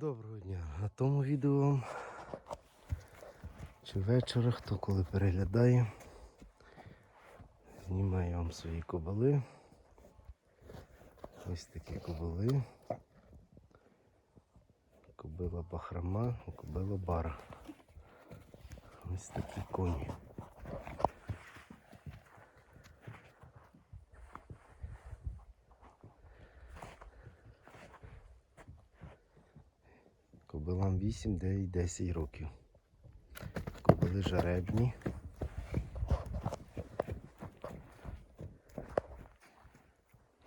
Доброго дня. На тому відео чи вечора, хто коли переглядає, знімаю вам свої кобили. Ось такі кобили. Кобила бахрама, кобила бара. Ось такі коні. Кобилам 8, 9, 10 років. Кобили жеребні.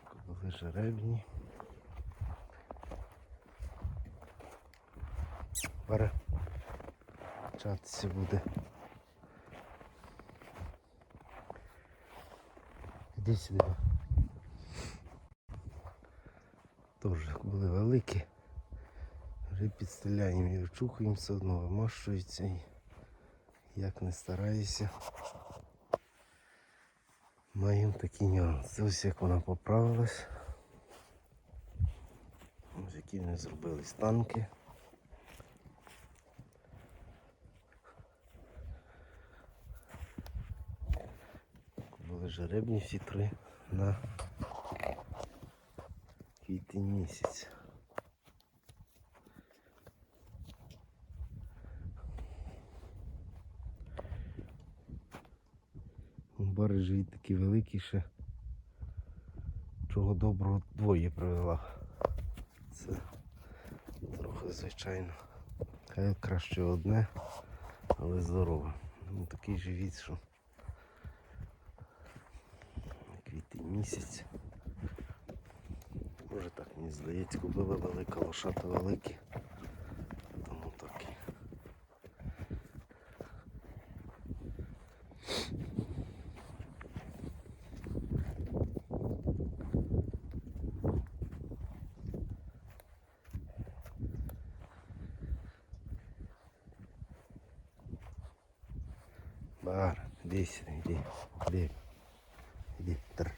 Кобили жеребні. Бере. Чатися буде. Іди сюди. Теж були великі. Вже підстріляємо і вчухаємо все одно, вимащується і як не стараюся. Маємо такі нюанси. Ось як вона поправилась. Ось які вони зробили танки. Були жеребні всі три на квітень місяць. Барижі такі великі ще. Чого доброго двоє привела. Це трохи звичайно. Хай краще одне, але здорове. Ну, такий живіт, що квітень місяць. Може так мені здається, кобила велика, лошата великі. Тому так. і. Бар, сюди, іди, іди, іди, тр.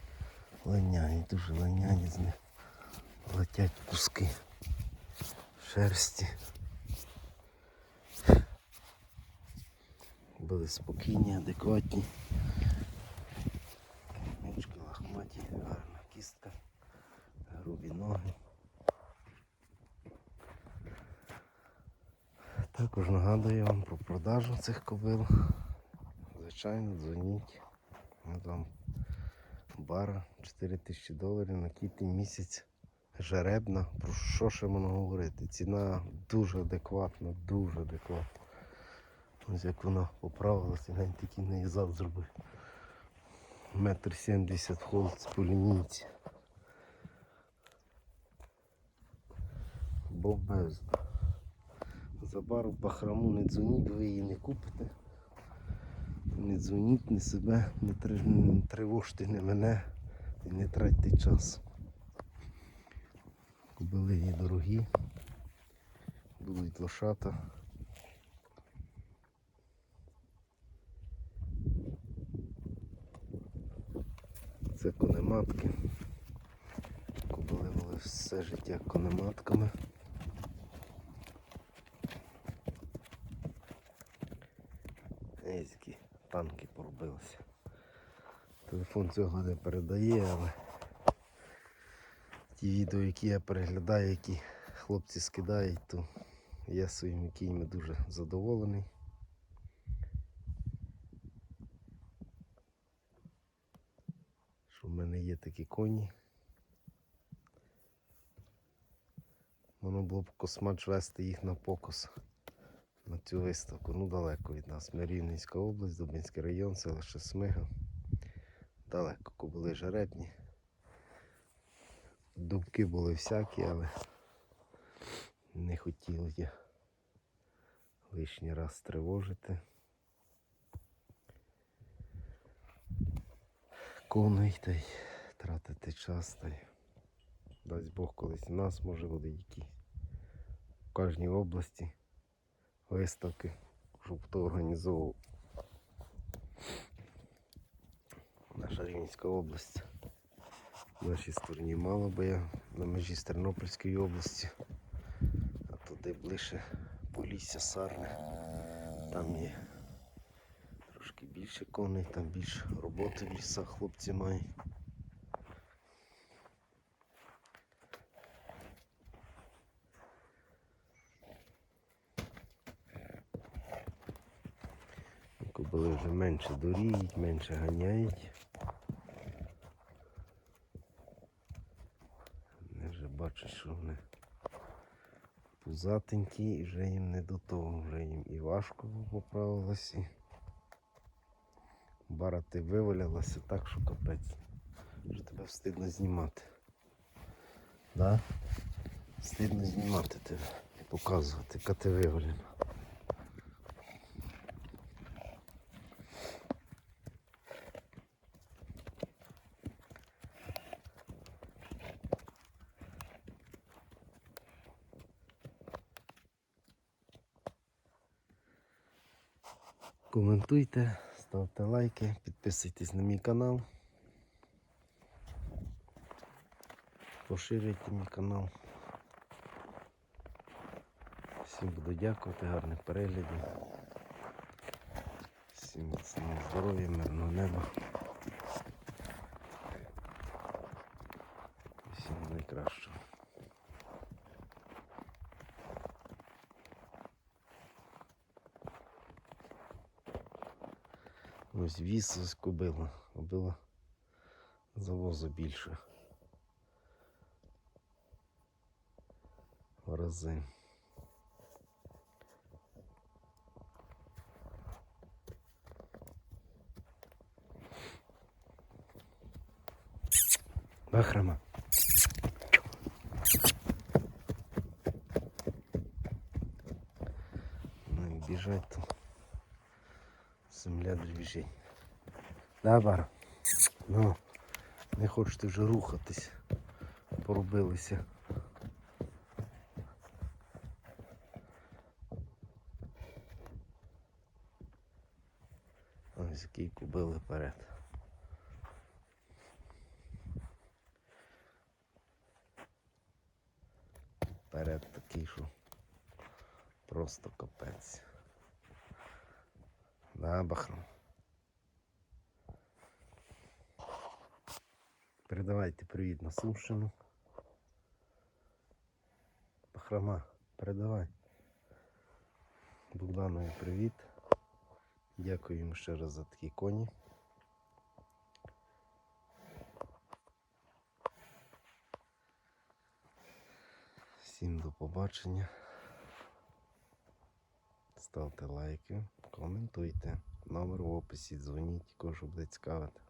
Линяні, дуже линяні з них. Летять куски шерсті. Були спокійні, адекватні. Мічки лахматі, гарна кістка, грубі ноги. Також нагадую вам про продажу цих кобил. Звичайно, дзвоніть. От вам бара 4 тисячі доларів на квітень місяць. Жеребна. Про що ще можна говорити? Ціна дуже адекватна, дуже адекватна. Ось як вона поправилася, глянь такий неї зад зробив. Метр сімдесят холст по лінійці. Бомбезно. За бару бахраму не дзвоніть, ви її не купите. Не дзвоніть, не себе, не, тривожте не мене і не тратьте час. Кобили є дорогі, будуть лошата. Це конематки. Кобили все життя конематками. Які танки поробилися. Телефон цього не передає, але ті відео, які я переглядаю, які хлопці скидають, то я своїми кіньми дуже задоволений. Що в мене є такі коні. Воно було б космач вести їх на покос на цю виставку. Ну далеко від нас. Ми Рівненська область, Дубинський район, селище Смига. Далеко кобили жеребні. Дубки були всякі, але не хотів я лишній раз тривожити. Коней та й тратити час та й дасть Бог колись у нас може буде якісь в кожній області виставки, щоб хто організовував. Наша Рівненська область. В нашій стороні мало, бо я на межі з Тернопільської області. А туди ближче Полісся Сарне. Там є трошки більше коней, там більше роботи в лісах хлопці мають. Кобили вже менше доріють, менше ганяють. Вони вже бачать, що вони пузатенькі і вже їм не до того, вже їм і важко поправилось. І... Бара ти вивалялася так, що капець. Що тебе встидно знімати. Да? Встидно знімати тебе і показувати, яка ти вивалена. Коментуйте, ставте лайки, підписуйтесь на мій канал. Поширюйте мій канал. Всім буду дякувати, гарних переглядів. Всім міцного здоров'я, мирного неба. Всім найкращого. Ось віз ось кобила. Кобила завозу більше. В рази. Бахрама. Ну і біжать Земля. Да, бар? Ну, не хочете вже рухатись. Порубилися. Ось який кубили вперед. Вперед такий, що просто капець. Да, Бахрам. Передавайте привіт на Сумщину. Бахрама, передавай. Богданові привіт. Дякую йому ще раз за такі коні. Всім до побачення. Ставте лайки, коментуйте. Номер в описі, дзвоніть, кого буде цікавити.